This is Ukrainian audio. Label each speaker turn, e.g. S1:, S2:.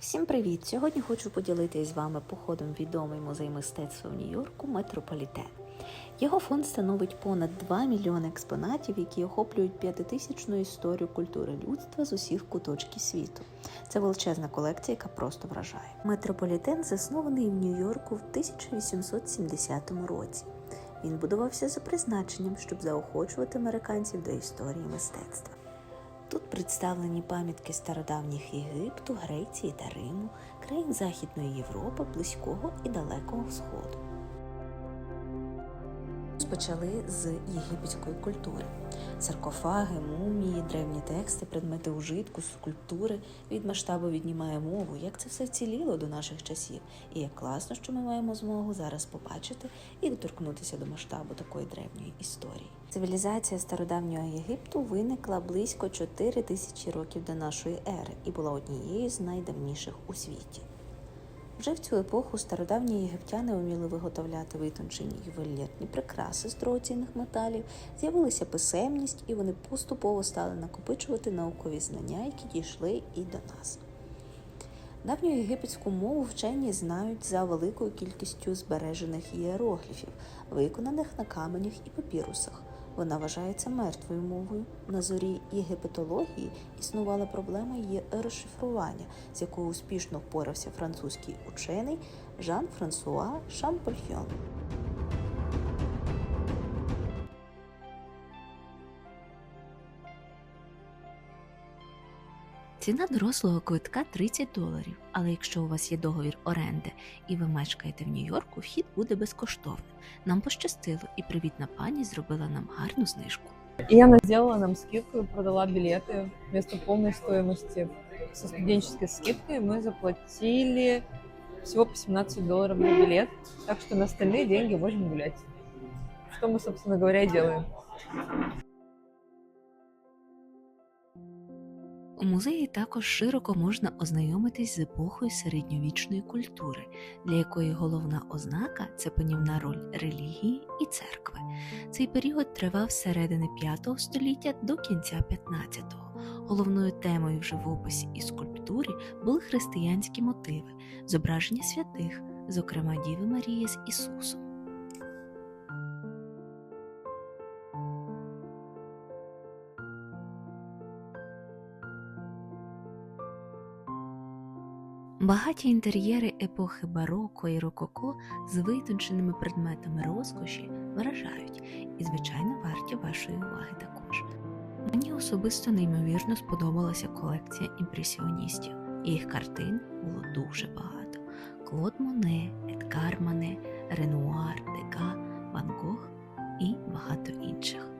S1: Всім привіт! Сьогодні хочу поділитися з вами походом відомий музей мистецтва в Нью-Йорку Метрополітен. Його фонд становить понад 2 мільйони експонатів, які охоплюють п'ятитисячну історію культури людства з усіх куточків світу. Це величезна колекція, яка просто вражає. Метрополітен заснований в Нью-Йорку в 1870 році. Він будувався за призначенням, щоб заохочувати американців до історії мистецтва. Тут представлені пам'ятки стародавніх Єгипту, Греції та Риму, країн Західної Європи, Близького і Далекого Сходу. Почали з єгипетської культури: саркофаги, мумії, древні тексти, предмети ужитку, скульптури від масштабу віднімає мову, як це все вціліло до наших часів, і як класно, що ми маємо змогу зараз побачити і доторкнутися до масштабу такої древньої історії. Цивілізація стародавнього Єгипту виникла близько 4 тисячі років до нашої ери і була однією з найдавніших у світі. Вже в цю епоху стародавні єгиптяни вміли виготовляти витончені ювелірні прикраси з дорогоцінних металів, з'явилася писемність, і вони поступово стали накопичувати наукові знання, які дійшли і до нас. Давню єгипетську мову вчені знають за великою кількістю збережених ієрогліфів, виконаних на каменях і папірусах. Вона вважається мертвою мовою. На зорі єгипетології існувала проблема її розшифрування, з якою успішно впорався французький учений Жан-Франсуа Шампольйон. Ціна дорослого квитка 30 доларів, але якщо у вас є договір оренди і ви мешкаєте в Нью-Йорку, вхід буде безкоштовним. Нам пощастило, і привітна пані зробила нам гарну знижку.
S2: И она сделала нам скидку и продала билеты вместо полной стоимости. Со студенческой скидкой мы заплатили всего по 17 долларов на билет, так что на остальные деньги можем гулять. Что мы, собственно говоря, и делаем.
S1: У музеї також широко можна ознайомитись з епохою середньовічної культури, для якої головна ознака це панівна роль релігії і церкви. Цей період тривав з середини V століття до кінця XV. Головною темою в живописі і скульптурі були християнські мотиви, зображення святих, зокрема Діви Марії з Ісусом. Багаті інтер'єри епохи бароко і рококо з витонченими предметами розкоші вражають і, звичайно, варті вашої уваги також. Мені особисто неймовірно сподобалася колекція імпресіоністів, їх картин було дуже багато: Клод Моне, Едкар Моне, Ренуар, Дека, Ван Гог і багато інших.